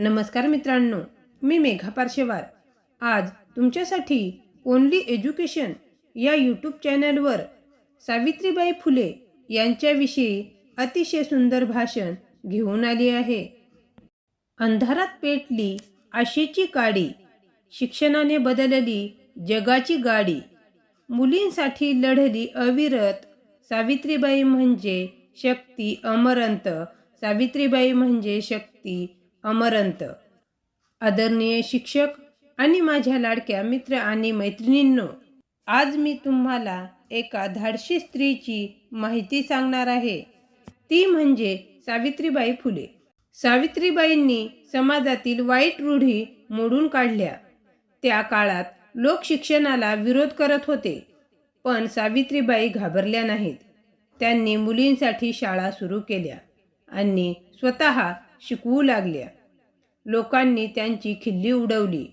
नमस्कार मित्रांनो मी मेघा पार्शेवार आज तुमच्यासाठी ओनली एज्युकेशन या यूट्यूब चॅनलवर सावित्रीबाई फुले यांच्याविषयी अतिशय सुंदर भाषण घेऊन आली आहे. अंधारात पेटली आशेची काडी शिक्षणाने बदलली जगाची गाडी. मुलींसाठी लढली अविरत सावित्रीबाई म्हणजे शक्ती अमरंत. सावित्रीबाई म्हणजे शक्ती अमरंत. आदरणीय शिक्षक आणि माझ्या लाडक्या मित्र आणि मैत्रिणींनो आज मी तुम्हाला एका धाडशी स्त्रीची माहिती सांगणार आहे. ती म्हणजे सावित्रीबाई फुले. सावित्रीबाईंनी समाजातील वाईट रूढी मोडून काढल्या. त्या काळात लोक शिक्षणाला विरोध करत होते पण सावित्रीबाई घाबरल्या नाहीत. त्यांनी मुलींसाठी शाळा सुरू केल्या आणि स्वतः शिकवू लागल्या. लोकांनी त्यांची खिल्ली उडवली.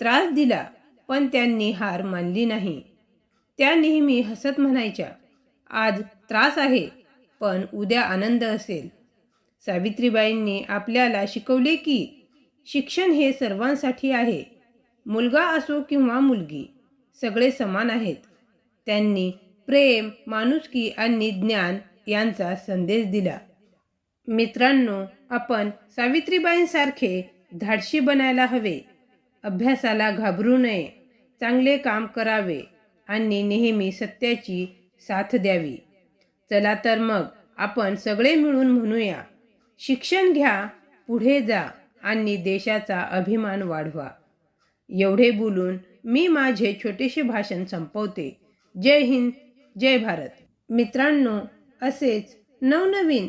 त्रास दिला पण त्यांनी हार मानली नाही. त्या नेहमी हसत म्हणायच्या आज त्रास आहे पण उद्या आनंद असेल. सावित्रीबाईंनी आपल्याला शिकवले की शिक्षण हे सर्वांसाठी आहे. मुलगा असो किंवा मुलगी सगळे समान आहेत. त्यांनी प्रेम माणुसकी आणि ज्ञान यांचा संदेश दिला. मित्रांनो आपण सावित्रीबाईंसारखे धाडशी बनायला हवे. अभ्यासाला घाबरू नये. चांगले काम करावे आणि नेहमी सत्याची साथ द्यावी. चला तर मग आपण सगळे मिळून म्हणूया शिक्षण घ्या पुढे जा आणि देशाचा अभिमान वाढवा. एवढे बोलून मी माझे छोटेसे भाषण संपवते. जय हिंद जय भारत. मित्रांनो असेच नवनवीन